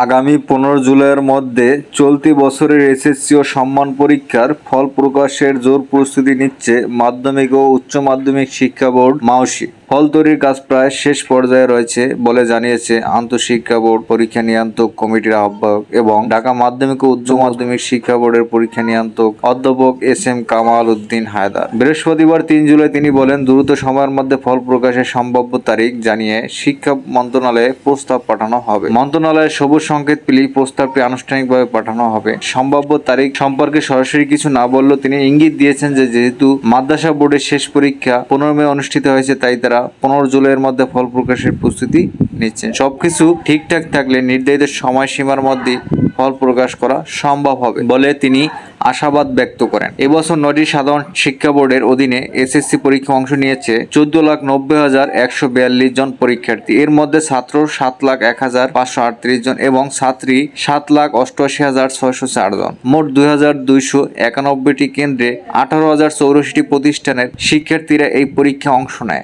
আগামী পনেরো জুলাইয়ের মধ্যে চলতি বছরের এসএসসি ও সম্মান পরীক্ষার ফল প্রকাশের জোর প্রস্তুতি নিচ্ছে মাধ্যমিক ও উচ্চ মাধ্যমিক শিক্ষা বোর্ড মাওসি ফল তৈরির কাজ প্রায় শেষ পর্যায়ে রয়েছে বলে জানিয়েছে আন্তঃশিক্ষা বোর্ড, পরীক্ষা নিয়ন্ত্রক কমিটির আহ্বায়ক এবং ঢাকা মাধ্যমিক ও উচ্চ মাধ্যমিক শিক্ষা বোর্ডের পরীক্ষা নিয়ন্ত্রক অধ্যাপক এস এম কামাল উদ্দিন হায়দার। বৃহস্পতিবার তিন জুলাই তিনি বলেন, দ্রুত সময়ের মধ্যে ফল প্রকাশের সম্ভাব্য তারিখ জানিয়ে শিক্ষা মন্ত্রণালয়ে প্রস্তাব পাঠানো হবে। মন্ত্রণালয়ের সবুজ সংকেত পেলেই প্রস্তাবটি আনুষ্ঠানিকভাবে পাঠানো হবে। সম্ভাব্য তারিখ সম্পর্কে সরাসরি কিছু না বললেও তিনি ইঙ্গিত দিয়েছেন যে যেহেতু মাদ্রাসা বোর্ডের শেষ পরীক্ষা পনেরো মে অনুষ্ঠিত হয়েছে, তাই তারা পনেরো জুলাইয়ের মধ্যে ফল প্রকাশের প্রস্তুতি নিচ্ছেন। সবকিছু ঠিকঠাক থাকলে নির্ধারিত সময়সীমার মধ্যে ফল প্রকাশ করা সম্ভব হবে বলে তিনি আশাবাদ ব্যক্ত করেন। এবছর নটি সাধারণ শিক্ষা বোর্ডের অধীনে এসএসসি পরীক্ষা অংশ নিয়েছে চোদ্দ লাখ নব্বই হাজার একশো বিয়াল্লিশ জন পরীক্ষার্থী। এর মধ্যে ছাত্র সাত লাখ এক হাজার পাঁচশো আটত্রিশ জন এবং ছাত্রী সাত লাখ অষ্টআশি হাজার ছয়শো চার জন। মোট দুই হাজার দুইশো একানব্বইটি কেন্দ্রে আঠারো হাজার চৌরাশিটি প্রতিষ্ঠানের শিক্ষার্থীরা এই পরীক্ষা অংশ নেয়।